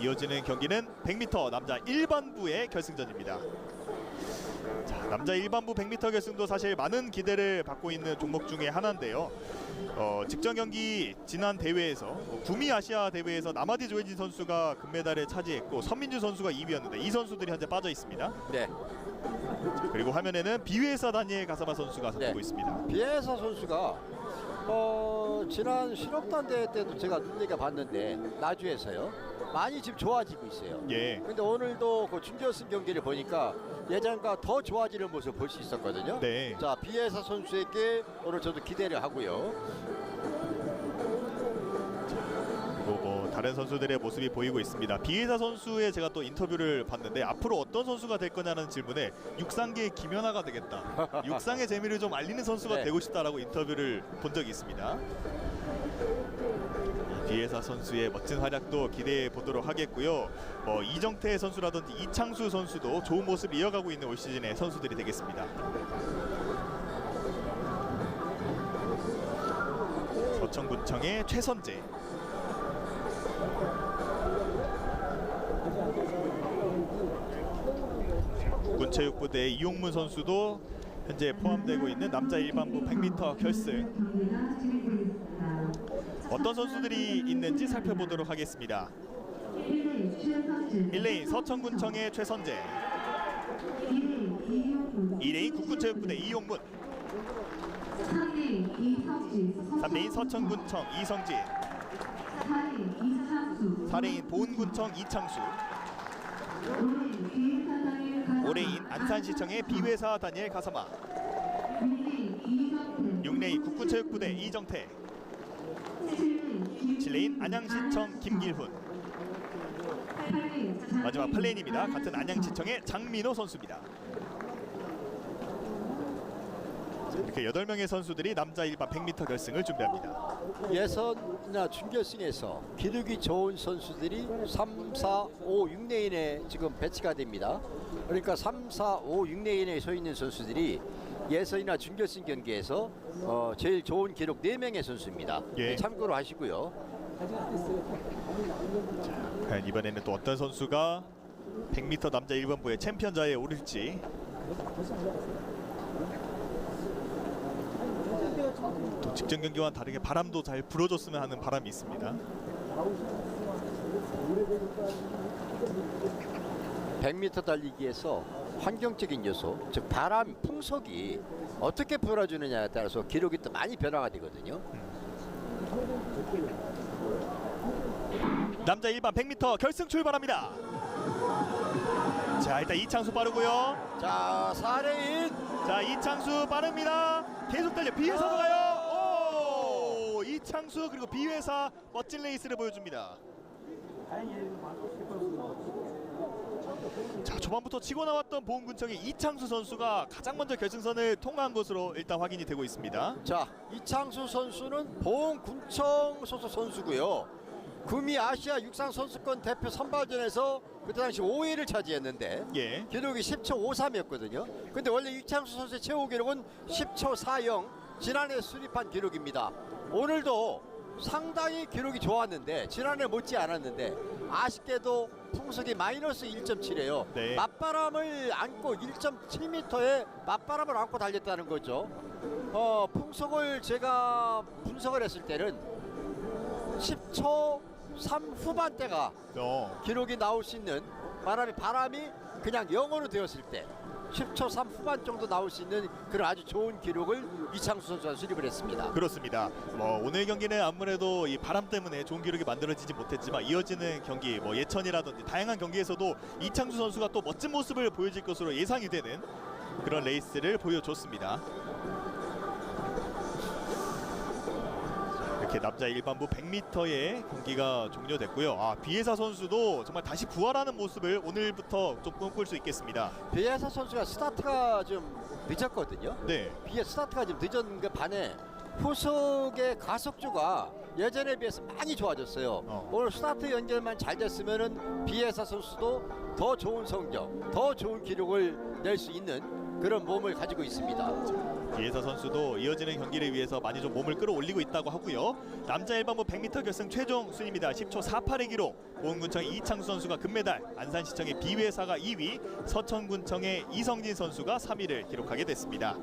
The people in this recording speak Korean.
이어지는 경기는 100m 남자 일반부의 결승전입니다. 자, 남자 일반부 100m 결승도 사실 많은 기대를 받고 있는 종목 중에 하나인데요. 어, 직전 경기 지난 대회에서 뭐 구미 아시아 대회에서 남아디 조혜진 선수가 금메달을 차지했고 선민주 선수가 2위였는데 이 선수들이 현재 빠져 있습니다. 네. 그리고 화면에는 비회사 다니엘 가사마 선수가 네. 서고 있습니다. 비에사 선수가 어, 지난 실업단 대회 때도 제가 눈여겨 봤는데 나주에서요. 많이 지금 좋아지고 있어요. 예. 근데 오늘도 그 준결승 경기를 보니까 예전과 더 좋아지는 모습 볼 수 있었거든요. 네. 자 비에사 선수에게 오늘 저도 기대를 하고요. 그리고 뭐 다른 선수들의 모습이 보이고 있습니다. 비회사 선수의 제가 또 인터뷰를 봤는데 앞으로 어떤 선수가 될 거냐는 질문에 육상계의 김연아가 되겠다. 육상의 재미를 좀 알리는 선수가 네. 되고 싶다라고 인터뷰를 본 적이 있습니다. 이 비회사 선수의 멋진 활약도 기대해 보도록 하겠고요. 뭐 이정태 선수라든지 이창수 선수도 좋은 모습 이어가고 있는 올 시즌의 선수들이 되겠습니다. 서천군청의 최선재 군체육부대 이용문 선수도 현재 포함되고 있는 남자 일반부 100m 결승 어떤 선수들이 있는지 살펴보도록 하겠습니다. 1레인 서천군청의 최선재. 2레인 국군체육부대 이용문. 3레인 서천군청 이성지. 4레인 보은군청 이창수. 5레인 안산시청의 비회사 다니엘 가사마. 6레인 국군체육부대 이정태 7레인 안양시청 김길훈 마지막 8레인입니다. 같은 안양시청의 장민호 선수입니다. 자, 이렇게 8명의 선수들이 남자 일반 100m 결승을 준비합니다. 예선이나 준결승에서 기록이 좋은 선수들이 3, 4, 5, 6레인에 지금 배치가 됩니다. 그러니까 3, 4, 5, 6레인에 서 있는 선수들이 예선이나 준결승 경기에서 어, 제일 좋은 기록 4명의 선수입니다. 예. 네, 참고로 하시고요. 과연 이번에는 또 어떤 선수가 100m 남자 일반부의 챔피언자에 오를지 직전 경기와는 다르게 바람도 잘 불어줬으면 하는 바람이 있습니다. 100m 달리기에서 환경적인 요소, 즉 바람, 풍속이 어떻게 불어주느냐에 따라서 기록이 또 많이 변화가 되거든요. 남자 일반 100m 결승 출발합니다. 자 일단 이창수 빠르고요. 자, 4레인 자 이창수 빠릅니다. 계속 달려 비회사로 가요. 오 이창수 그리고 비회사 멋진 레이스를 보여줍니다. 자 초반부터 치고 나왔던 보험군청의 이창수 선수가 가장 먼저 결승선을 통과한 것으로 일단 확인이 되고 있습니다. 자 이창수 선수는 보훈군청 소속 선수고요. 구미 아시아 육상 선수권 대표 선발전에서 그때 당시 5위를 차지했는데 예. 기록이 10초 53이었거든요. 근데 원래 이창수 선수의 최고 기록은 10초 40 지난해 수립한 기록입니다. 오늘도 상당히 기록이 좋았는데 지난해 못지 않았는데 아쉽게도 풍속이 마이너스 1.7이에요. 네. 맞바람을 안고 1.7m의 맞바람을 안고 달렸다는 거죠. 어, 풍속을 제가 분석을 했을 때는 10초 3 후반대가 어. 기록이 나올 수 있는 바람이 바람이 그냥 영어로 되었을 때 10초 3 후반 정도 나올 수 있는 그런 아주 좋은 기록을 이창수 선수가 수립을 했습니다. 그렇습니다. 뭐 오늘 경기는 아무래도 이 바람 때문에 좋은 기록이 만들어지지 못했지만 이어지는 경기 뭐 예천이라든지 다양한 경기에서도 이창수 선수가 또 멋진 모습을 보여줄 것으로 예상이 되는 그런 레이스를 보여줬습니다. 이렇게 남자 일반부 100m의 경기가 종료됐고요. 아 비에사 선수도 정말 다시 부활하는 모습을 오늘부터 좀 꿈꿀 수 있겠습니다. 비에사 선수가 스타트가 좀 늦었거든요. 네, 비에 스타트가 좀 늦은 그 반에 후속의 가속주가 예전에 비해서 많이 좋아졌어요. 어. 오늘 스타트 연결만 잘 됐으면은 비에사 선수도 더 좋은 성적, 더 좋은 기록을 낼 수 있는 그런 몸을 가지고 있습니다. 이혜서 선수도 이어지는 경기를 위해서 많이 좀 몸을 끌어올리고 있다고 하고요. 남자 일반부 100m 결승 최종 순위입니다. 10초 48의 기록. 보은군청의 이창수 선수가 금메달, 안산시청의 비회사가 2위, 서천군청의 이성진 선수가 3위를 기록하게 됐습니다.